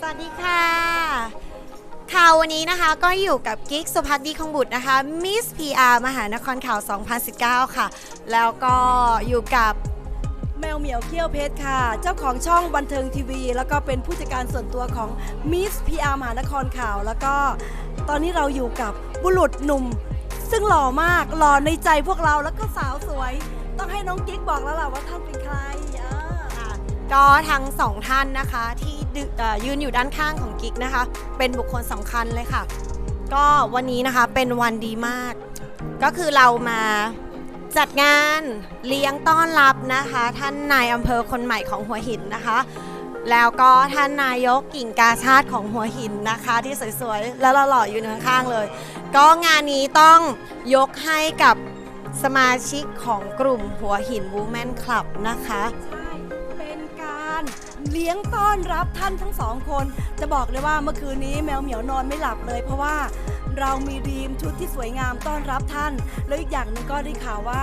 สวัสดีค่ะ ข่าววันนี้นะคะก็อยู่กับกิ๊กสุภัทรดีคงบุตรนะคะ Miss PR มหานครข่าว 2019 ค่ะ แล้วก็อยู่กับแมวเหมียวเขี้ยวเพชรค่ะ เจ้าของช่องบันเทิงทีวี แล้วก็เป็นผู้จัดการส่วนตัวของมิสพีอาร์มหานครข่าว แล้วก็ตอนนี้เราอยู่กับบุรุษหนุ่ม ซึ่งหล่อมากหล่อในใจพวกเราแล้วก็สาวสวย ต้องให้น้องกิ๊กบอกแล้วล่ะว่าท่านเป็นใครเออก็ทั้งสองท่านนะคะที่ ยืนอยู่ด้านข้างของกิ๊กนะคะ เป็นบุคคลสำคัญเลยค่ะ ก็วันนี้นะคะเป็นวันดีมาก ก็คือเรามาจัดงานเลี้ยงต้อนรับนะคะ ท่านนายอำเภอคนใหม่ของหัวหินนะคะ แล้วก็ท่านนายกกิ่งกาชาติของหัวหินนะคะ ที่สวยๆ แล้วหล่อๆอยู่ข้างๆเลย ก็งานนี้ต้องยกให้กับสมาชิกของกลุ่มหัวหิน Women Club นะคะารเลี้ยงต้อนรับท่านทั้งสองคน จะบอกเลยว่าเมื่อคืนนี้แมวเหมียวนอนไม่หลับเลย เพราะว่าเรามีดีมชุดที่สวยงามต้อนรับท่าน แล้วอีกอย่างหนึ่งก็ได้ข่าวว่า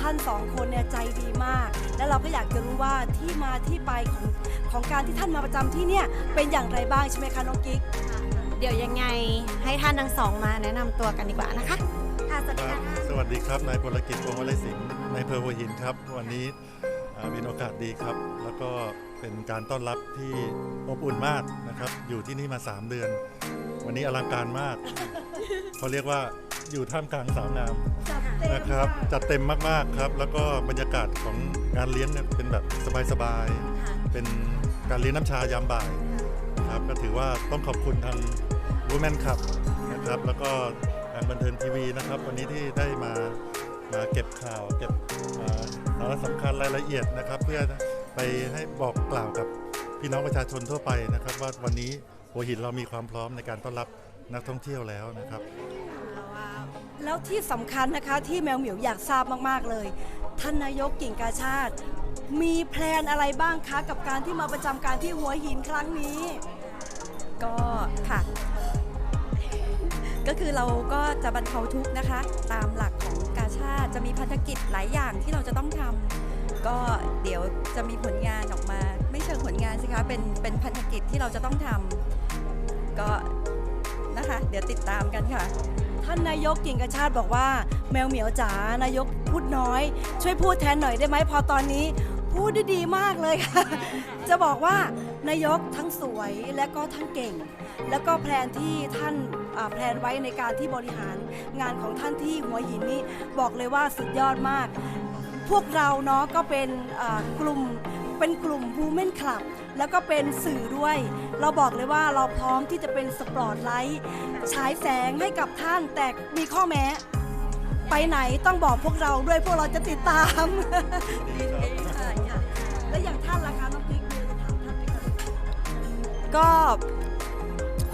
ท่านสองคนเนี่ยใจดีมาก และเราก็อยากจะรู้ว่าที่มาที่ไปของของการที่ท่านมาประจำที่เนี่ยเป็นอย่างไรบ้างใช่ไหมคะน้องกิ๊กเดี๋ยวยังไงให้ท่านทั้งสองมาแนะนำตัวกันดีกว่านะคะค่ะสวัสดีครัค่ะบสวัสดีครับนายพลกิจวงศ์วลัยศิลป์นายอำเพอหัวหินครับ วันนี้อ่า เป็นโอกาสดีครับ แล้วก็เป็นการต้อนรับที่อบอุ่นมากนะครับ อยู่ที่นี่มา 3 เดือน วันนี้อลังการมากเขาเรียกว่าอยู่ท่ามกลางสาวงามจัดเต็มนะครับจัดเต็มมากๆครับ แล้วก็บรรยากาศของงานเลี้ยงเนี่ยเป็นแบบสบายๆเป็นการเลี้ยงน้ำชายามบ่ายนะครับก็ถือว่าต้องขอบคุณทาง Women Club นะครับ แล้วก็ทางบันเทิงทีวีนะครับ วันนี้ที่ได้มา มาเก็บข่าวเก็บสาระสำคัญรายละเอียดนะครับ เพื่อไปให้บอกกล่าวกับพี่น้องประชาชนทั่วไปนะครับ ว่าวันนี้หัวหินเรามีความพร้อมในการต้อนรับนักท่องเที่ยวแล้วนะครับ แล้วที่สำคัญนะคะที่แมวเหมียวอยากทราบมาก ๆ เลย ท่านนายกกิ่งกาชาติ มีแพลนอะไรบ้างคะกับการที่มาประจำการที่หัวหินครั้งนี้ ก็ค่ะ ก็คือเราก็จะบรรเทาทุกข์นะคะ ตามหลัก จะมีพันธกิจหลายอย่างที่เราจะต้องทำก็เดี๋ยวจะมีผลงานออกมา ไม่เชิงผลงานสิคะเป็นเป็นพันธกิจที่เราจะต้องทำก็นะคะ เดี๋ยวติดตามกันค่ะ ท่านนายกกิ่งกาชาติบอกว่า แมวเหมียวจ๋านายกพูดน้อย ช่วยพูดแทนหน่อยได้ไหมพอตอนนี้ พูดได้ดีมากเลยค่ะ จะบอกว่านายกทั้งสวยและก็ทั้งเก่ง แล้วก็แพลนที่ท่านอ่าแพลนไว้ในการที่บริหารงานของท่านที่หัวหินนี้บอกเลยว่าสุดยอดมาก พวกเราเนาะก็เป็นอ่ากลุ่มเป็นกลุ่ม Women Club แล้วก็เป็นสื่อด้วย เราบอกเลยว่าเราพร้อมที่จะเป็นสปอตไลท์ฉายแสงให้กับท่านแต่มีข้อแม้ ไปไหนต้องบอกพวกเราด้วยพวกเราจะติดตาม และอย่างท่านล่ะคะน้องพริกมีอะไรจะถามท่านไหมคะก็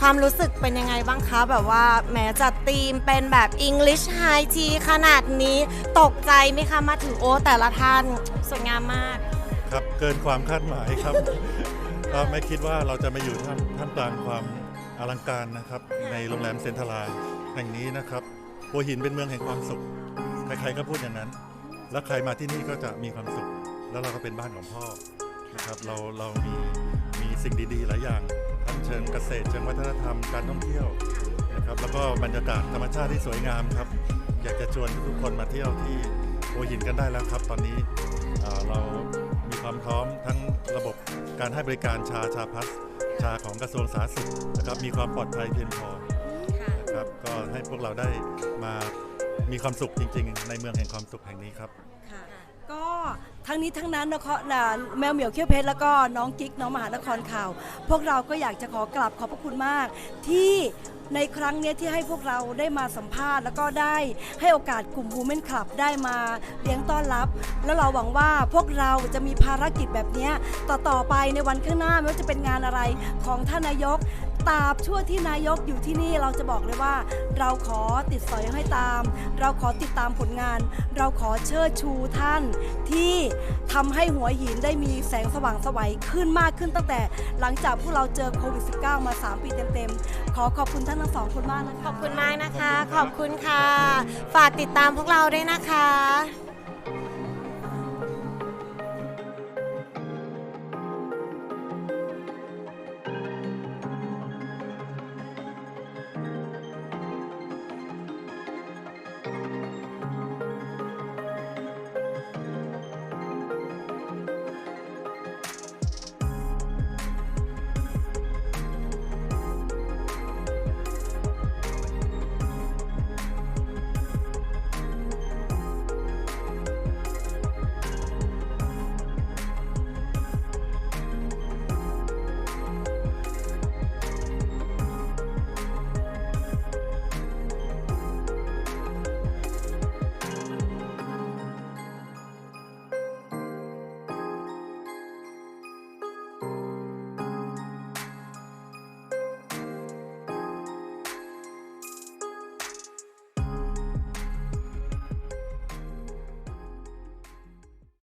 ความรู้สึกเป็นยังไงบ้างคะ แบบว่าแม้จัดธีมเป็นแบบ English High Tea ขนาดนี้ตกใจไหมคะ มาถึงโอ้แต่ละท่านสวยงามมาก ครับเกินความคาดหมายครับ ก็ไม่คิดว่าเราจะมาอยู่ท่ามท่ามกลางความอลังการนะครับ ในโรงแรมเซนทราแห่งนี้นะครับหัวหินเป็นเมืองแห่งความสุข ใครๆก็พูดอย่างนั้น แล้วใครมาที่นี่ก็จะมีความสุข แล้วเราก็เป็นบ้านของพ่อนะครับเราเรามีมีสิ่งดีๆ หลายอย่างทั้งเชิงเกษตรเชิงวัฒนธรรมการท่องเที่ยวนะครับแล้วก็บรรยากาศธรรมชาติที่สวยงามครับ อยากจะชวนทุกคนมาเที่ยวที่หัวหินกันได้แล้วครับ ตอนนี้เอ่อเรามีความพร้อมทั้งระบบการให้บริการชาชาพัสชาของกระทรวงสาธารณสุขนะครับมีความปลอดภัยเพียงพอนะครับก็ให้พวกเราได้มามีความสุขจริง ๆ ในเมืองแห่งความสุขแห่งนี้ครับค่ะก็ ทั้งนี้ทั้งนั้นนะคะน่ะแมวเหมียวเขี้ยวเพชรแล้วก็น้องกิ๊กน้องมหานครข่าว พวกเราก็อยากจะขอกราบขอบพระคุณมาก ที่ในครั้งนี้ที่ให้พวกเราได้มาสัมภาษณ์ แล้วก็ได้ให้โอกาสกลุ่ม Women Club ได้มาเลี้ยงต้อนรับ แล้วเราหวังว่าพวกเราจะมีภารกิจแบบนี้ต่อต่อๆไปในวันข้างหน้าไม่ว่าจะเป็นงานอะไรของท่านนายก ตราบชั่วที่นายกอยู่ที่นี่เราจะบอกเลยว่า เราขอติดสอยให้ตาม เราขอติดตามผลงาน เราขอเชิดชูท่านที่ทำให้หัวหินได้มีแสงสว่างสวัยขึ้นมากขึ้นตั้งแต่ หลังจากพวกเราเจอโควิด -19 มา 3 ปีเต็มๆ ขอขอบคุณท่านทั้งสองคนมากนะคะขอบคุณมากนะคะ ขอบคุณค่ะ ฝากติดตามพวกเราด้วยนะคะ